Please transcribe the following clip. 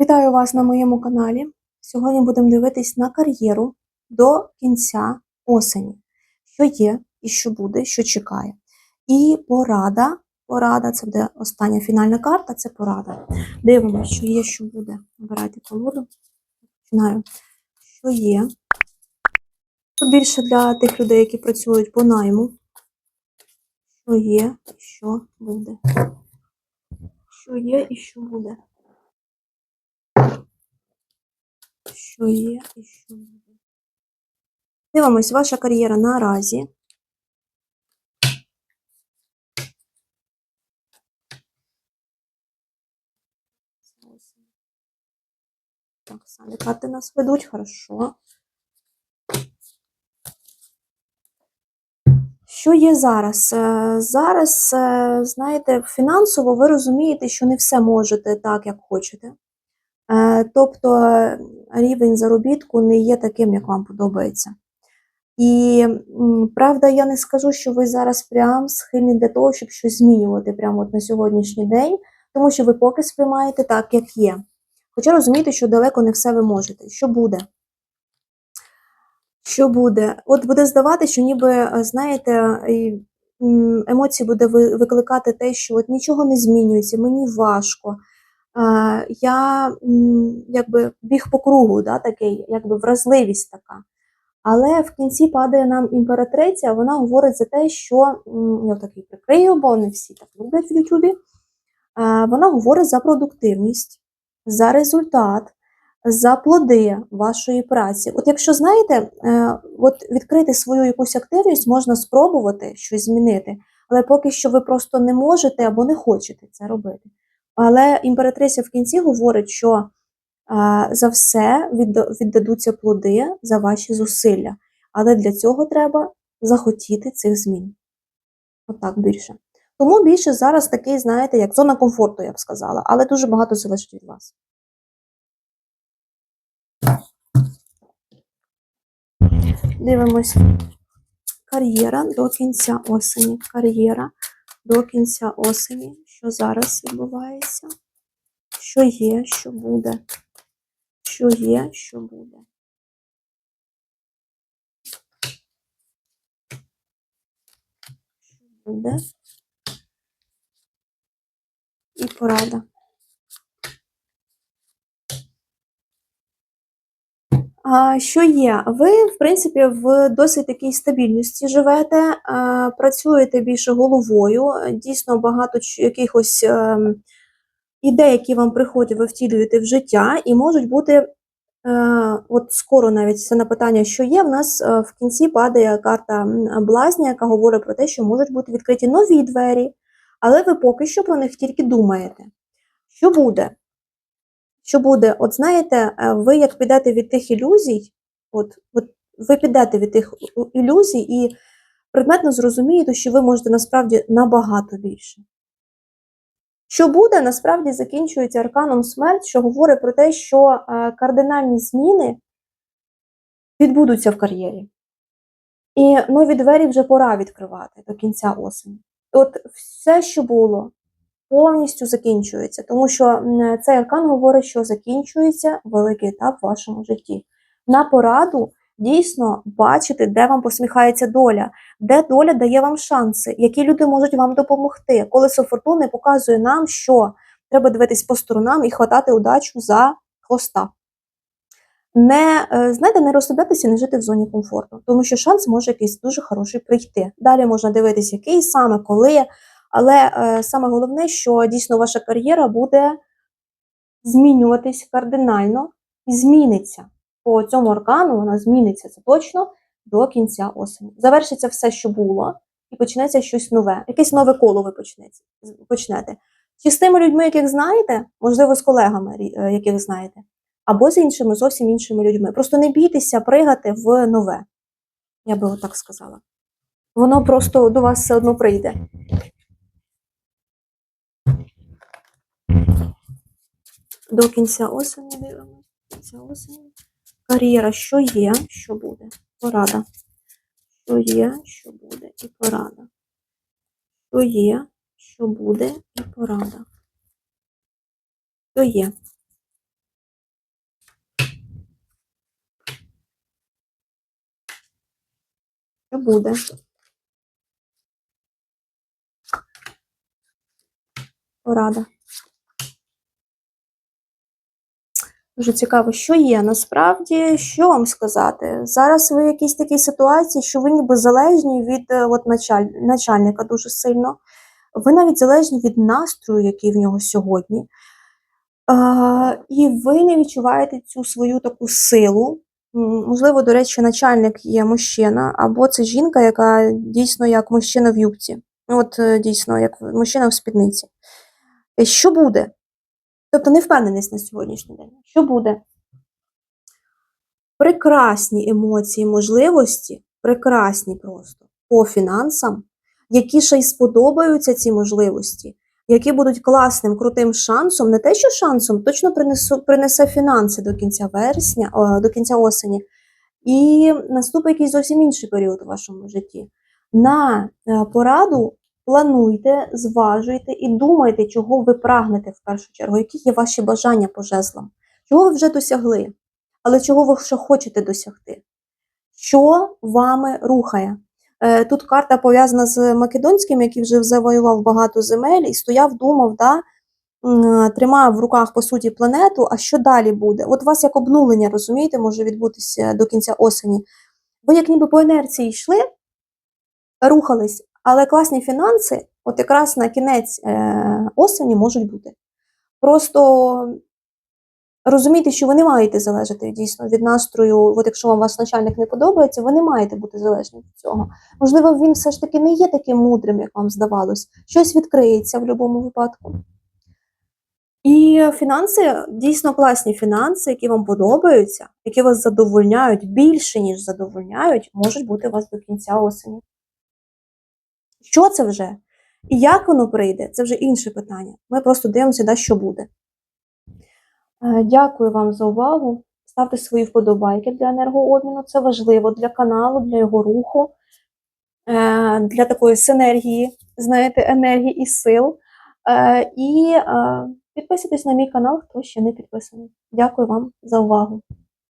Вітаю вас на моєму каналі. Сьогодні будемо дивитись на кар'єру до кінця осені. Що є і що буде, що чекає. І порада. Порада це буде остання фінальна карта, це порада. Дивимося, що є, що буде. Обирайте колоду. Починаю. Що є? Тут більше для тих людей, які працюють по найму. Що є і що буде. Що є і що буде. Що є і що буде. Дивимось, ваша кар'єра наразі. Так, самі карти нас ведуть, хорошо. Що є зараз? Е, Зараз, е, знаєте, фінансово ви розумієте, що не все можете так, як хочете. Е, Тобто рівень заробітку не є таким, як вам подобається. І правда, я не скажу, що ви зараз прям схильні для того, щоб щось змінювати прямо от на сьогоднішній день, тому що ви поки сприймаєте так, як є. Хоча розумієте, що далеко не все ви можете. Що буде? Що буде? От буде здавати, що ніби, е, знаєте, емоції буде викликати те, що от нічого не змінюється, мені важко. Е, Я якби біг по кругу, да, такий, якби вразливість така. Але в кінці падає нам імператриця, вона говорить за те, що я такий прикрию, бо не всі так люблять в Ютубі. Е, Вона говорить за продуктивність, за результат, за плоди вашої праці. От якщо знаєте, е, от відкрити свою якусь активність можна спробувати щось змінити, але поки що ви просто не можете або не хочете це робити. Але імператриця в кінці говорить, що за все віддадуться плоди за ваші зусилля. Але для цього треба захотіти цих змін. Отак більше. Тому більше зараз такий, знаєте, як зона комфорту, я б сказала, але дуже багато залежить від вас. Дивимось. Кар'єра до кінця осені. Кар'єра до кінця осені. Що зараз відбувається? Що є, що буде? Що є, що буде? Що буде? І порада. Що є? Ви, в принципі, в досить такій стабільності живете, працюєте більше головою, дійсно багато якихось ем, ідей, які вам приходять, ви втілюєте в життя, і можуть бути, е, от скоро навіть це на питання, що є, в нас е, в кінці падає карта блазня, яка говорить про те, що можуть бути відкриті нові двері, але ви поки що про них тільки думаєте. Що буде? Що буде? От знаєте, е, ви як підете від тих ілюзій, от, от ви підете від тих ілюзій і предметно зрозумієте, що ви можете насправді набагато більше. Що буде, насправді закінчується арканом смерть, що говорить про те, що е, кардинальні зміни відбудуться в кар'єрі. І нові двері вже пора відкривати до кінця осені. От все, що було, повністю закінчується, тому що цей аркан говорить, що закінчується великий етап в вашому житті. На пораду дійсно бачити, де вам посміхається доля, де доля дає вам шанси, які люди можуть вам допомогти. Колесо фортуни показує нам, що треба дивитись по сторонам і хватати удачу за хвоста. Не е, знаєте, не розслаблятися, не жити в зоні комфорту, тому що шанс може якийсь дуже хороший прийти. Далі можна дивитись, який саме, коли. Але е, саме головне, що дійсно ваша кар'єра буде змінюватись кардинально і зміниться. По цьому аркану вона зміниться це точно до кінця осені. Завершиться все, що було, і почнеться щось нове. Якесь нове коло ви почнете. Чи з тими людьми, яких знаєте, можливо, з колегами, е, яких знаєте, або з іншими, зовсім іншими людьми. Просто не бійтеся пригати в нове. Я би отак сказала. Воно просто до вас все одно прийде. до кінця осені дивимося. Кінця осені. Кар'єра, що є, що буде? Порада. Що є, що буде і порада. Що є, що буде і порада. Що є? Що буде? Порада. Дуже цікаво, що є насправді, що вам сказати. Зараз ви в якійсь такій ситуації, що ви ніби залежні від е, от, началь... начальника дуже сильно. Ви навіть залежні від настрою, який в нього сьогодні. А, і ви не відчуваєте цю свою таку силу. Можливо, до речі, начальник є мужчина, або це жінка, яка дійсно як мужчина в юбці. Ну, От е, дійсно, як мужчина в спідниці. Е, Що буде? Тобто невпевненість на сьогоднішній день. Що буде? Прекрасні емоції, можливості, прекрасні просто по фінансам, які ще й сподобаються ці можливості, які будуть класним, крутим шансом, не те, що шансом, точно принесу, принесе фінанси до кінця вересня, до кінця осені, і наступить якийсь зовсім інший період у вашому житті. На е, пораду плануйте, зважуйте і думайте, чого ви прагнете в першу чергу, які є ваші бажання по жезлам, чого ви вже досягли, але чого ви ще хочете досягти, що вами рухає. Е, Тут карта пов'язана з Македонським, який вже завоював багато земель і стояв, думав, да, тримав в руках по суті планету. А що далі буде? От у вас як обнулення, розумієте, може відбутися до кінця осені. Ви як ніби по інерції йшли, рухались, але класні фінанси, от якраз на кінець е, осені можуть бути. Просто розумійте, що ви не маєте залежати дійсно від настрою. От якщо вам ваш начальник не подобається, ви не маєте бути залежні від цього. Можливо, він все ж таки не є таким мудрим, як вам здавалось. Щось відкриється в будь-якому випадку. І фінанси дійсно класні фінанси, які вам подобаються, які вас задовольняють більше, ніж задовольняють, можуть бути у вас до кінця осені. Що це вже? І як воно прийде, це вже інше питання. Ми просто дивимося, да, що буде. Е, Дякую вам за увагу. Ставте свої вподобайки для енергообміну. Це важливо для каналу, для його руху, е, для такої синергії, знаєте, енергії і сил. Е, І підписуйтесь на мій канал, хто ще не підписаний. Дякую вам за увагу.